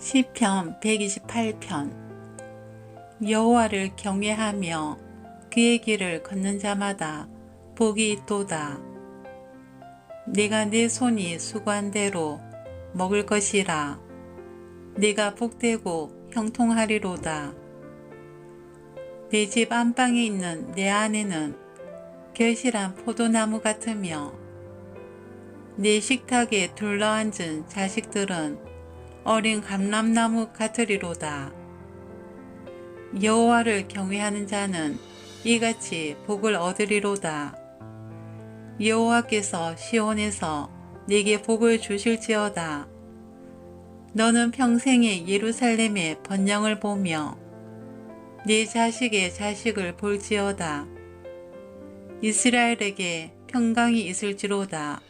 시편 128편 여호와를 경외하며 그의 길을 걷는 자마다 복이 있도다. 내가 내 손이 수고한 대로 먹을 것이라. 내가 복되고 형통하리로다. 내 집 안방에 있는 내 아내는 결실한 포도나무 같으며 내 식탁에 둘러앉은 자식들은 어린 감람나무 같으리로다. 여호와를 경외하는 자는 이같이 복을 얻으리로다. 여호와께서 시온에서 내게 복을 주실지어다. 너는 평생에 예루살렘의 번영을 보며 네 자식의 자식을 볼지어다. 이스라엘에게 평강이 있을지로다.